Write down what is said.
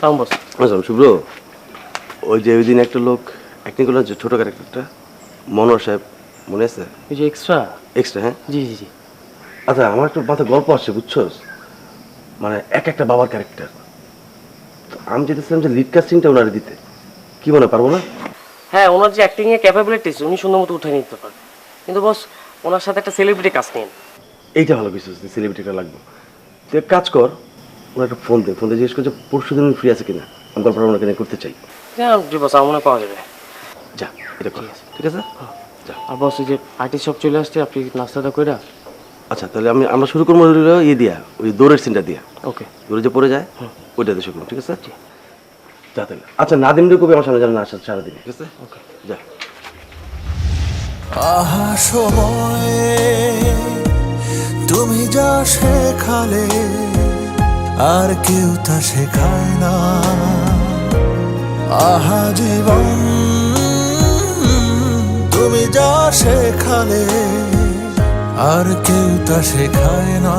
সালাম বস। আসলাম শুভ্র। ওই যে ওই দিন একটা লোক অ্যাক্টিং করল যে ছোটো ক্যারেক্টারটা মনোহর সাহেব মনে আছে? ওই যে এক্সট্রা এক্সট্রা হ্যাঁ? জি জি জি। আচ্ছা আমার একটু মাথায় গল্প আসছে বুঝছস? মানে এক একটা বাবার ক্যারেক্টার তো আমি যেতেছিলাম যে লিড কাস্টিংটা ওনারে দিতে। কি মনে পারব না? হ্যাঁ ওনার যে অ্যাক্টিং এর ক্যাপাবিলিটিস উনি সুন্দর মতো উঠে নিতে পারেন কিন্তু বস ওনার সাথে একটা সেলিব্রিটি কাজ নিন। এইটা ভালো কিছু সেলিব্রিটিটা লাগবে। তুই কাজ কর ওনার একটা ফোন দে ফোন দিয়ে জিজ্ঞেস কর যে পরশু দিন ফ্রি আছে কিনা? আমি গল্পটা ওনাকে নিয়ে করতে চাই। হ্যাঁ বস আমার মনে পাওয়া যাবে। যা এটা কর। ঠিক আছে। যা। আর বস যে আর্টিস্ট সব চলে আসছে আপনি নাস্তাটা কইরা? আচ্ছা তাহলে আমি আমরা শুরু করব ইয়ে দিয়া ওই দৌড়ের সিনটা দিয়া। ওকে। দৌড়ে যে পড়ে যায় ওইটাতে শুরু করব ঠিক আছে? যা তাহলে। আচ্ছা নাদিম রে কবি আমার সামনে যেন না আসা সারাদিন ঠিক আছে? ওকে। যা। আহা সময়ে তুমি যা শেখালে আর কেউ তা শেখায় না। আহা জীবন, তুমি যা শেখালে, আর কেউ তা শেখায় না।